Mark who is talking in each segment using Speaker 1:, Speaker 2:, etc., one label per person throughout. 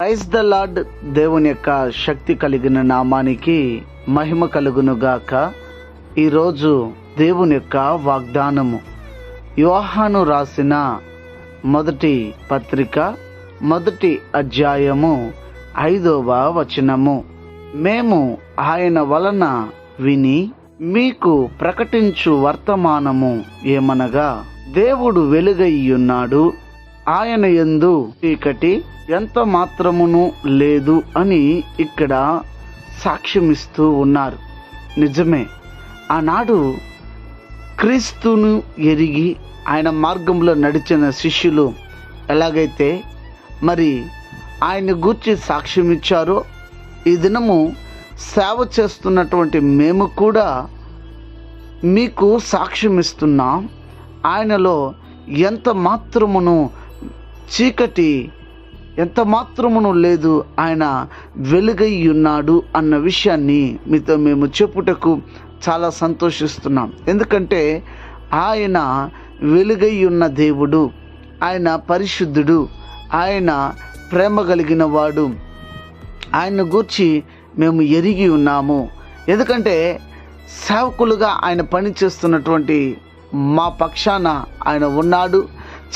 Speaker 1: Praise the lord దేవుని యొక్క శక్తి కలిగిన నామానికి మహిమ కలుగును గాక ఈరోజు దేవుని యొక్క వాగ్దానము. యోహాను రాసిన మొదటి పత్రిక మొదటి అధ్యాయము ఐదవ వచనము. మేము ఆయన వలన విని మీకు ప్రకటించు వర్తమానము ఏమనగా దేవుడు వెలుగయ్యున్నాడు ఆయన ఎందు చీకటి ఎంత మాత్రమును లేదు అని ఇక్కడ సాక్ష్యమిస్తూ ఉన్నారు. నిజమే. ఆనాడు క్రీస్తును ఎరిగి ఆయన మార్గంలో నడిచిన శిష్యులు ఎలాగైతే మరి ఆయన గూర్చి సాక్ష్యం ఇచ్చారో ఈ దినము సేవ చేస్తున్నటువంటి మేము కూడా మీకు సాక్ష్యం ఇస్తున్నాం ఆయనలో ఎంత మాత్రమును చీకటి ఎంత మాత్రమును లేదు ఆయన వెలుగై ఉన్నాడు అన్న విషయాన్ని మీతో మేము చెప్పుటకు చాలా సంతోషిస్తున్నాం. ఎందుకంటే ఆయన వెలుగై ఉన్న దేవుడు ఆయన పరిశుద్ధుడు ఆయన ప్రేమ కలిగిన వాడు ఆయన గూర్చి మేము ఎరిగి ఉన్నాము. ఎందుకంటే సేవకులుగా ఆయన పని చేస్తున్నటువంటి మా పక్షాన ఆయన ఉన్నాడు.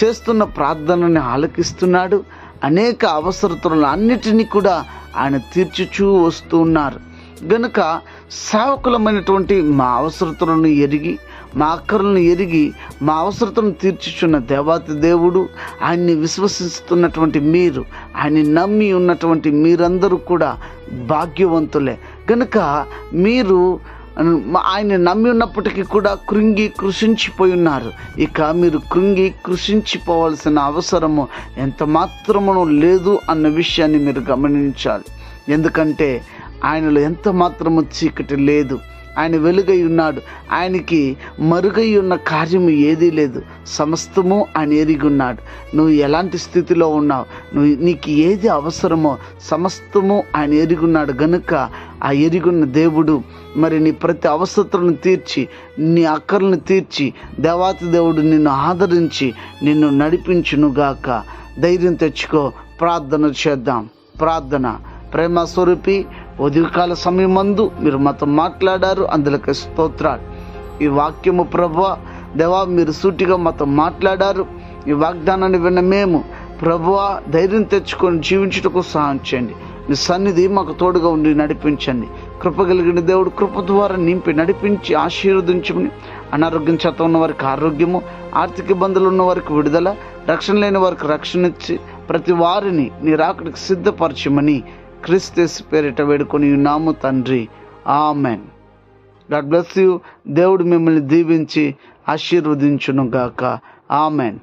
Speaker 1: చేస్తున్న ప్రార్థనని ఆలకిస్తున్నాడు. అనేక అవసరతలను అన్నిటినీ కూడా ఆయన తీర్చుచూ వస్తూ ఉన్నారు. గనుక సేవకులమైనటువంటి మా అవసరతలను ఎరిగి మా అక్కర్లను ఎరిగి మా అవసరతను తీర్చుచున్న దేవాతి దేవుడు ఆయన్ని విశ్వసిస్తున్నటువంటి మీరు ఆయన్ని నమ్మి ఉన్నటువంటి మీరందరూ కూడా భాగ్యవంతులే. కనుక మీరు ఆయన నమ్మి ఉన్నప్పటికీ కూడా కృంగి కృషించిపోయి ఉన్నారు. ఇక మీరు కృంగి కృషించిపోవాల్సిన అవసరము ఎంత మాత్రమును లేదు అన్న విషయాన్ని మీరు గమనించాలి. ఎందుకంటే ఆయనలో ఎంత మాత్రము చీకటి లేదు. ఆయన వెలుగై ఉన్నాడు. ఆయనకి మరుగై ఉన్న కార్యము ఏదీ లేదు. సమస్తము ఆయన ఎరిగి ఉన్నాడు. నువ్వు ఎలాంటి స్థితిలో ఉన్నావు? నువ్వు నీకు ఏది అవసరమో సమస్తము ఆయన ఎరిగి గనుక ఆ ఎరుగున్న దేవుడు మరి నీ ప్రతి అవసరతలను తీర్చి నీ అక్కర్లను తీర్చి దేవాతి దేవుడు నిన్ను ఆదరించి నిన్ను నడిపించునుగాక. ధైర్యం తెచ్చుకో. ప్రార్థన చేద్దాం. ప్రార్థన. ప్రేమ స్వరూపి ఉదయకాల సమయం మందు మీరు మాతో మాట్లాడారు. అందులోకి స్తోత్రాలు. ఈ వాక్యము ప్రభు దేవా మీరు సూటిగా మాతో మాట్లాడారు. ఈ వాగ్దానాన్ని విన్న మేము ప్రభువా ధైర్యం తెచ్చుకొని జీవించుటకు సహాయం చేయండి. మీ సన్నిధి మాకు తోడుగా ఉండి నడిపించండి. కృప కలిగిన దేవుడు కృప ద్వారా నింపి నడిపించి ఆశీర్వదించమని అనారోగ్యం చేత ఉన్న వారికి ఆరోగ్యము ఆర్థిక ఇబ్బందులు ఉన్న వారికి విడుదల రక్షణ లేని వారికి రక్షణ ఇచ్చి ప్రతి వారిని నీ రాకడికి సిద్ధపరచమని క్రిస్తస్ పేరిట వేడుకొని ఉన్నాము తండ్రి. ఆమెన్. God bless you. దేవుడు మిమ్మల్ని దీవించి ఆశీర్వదించును గాక ఆమెన్.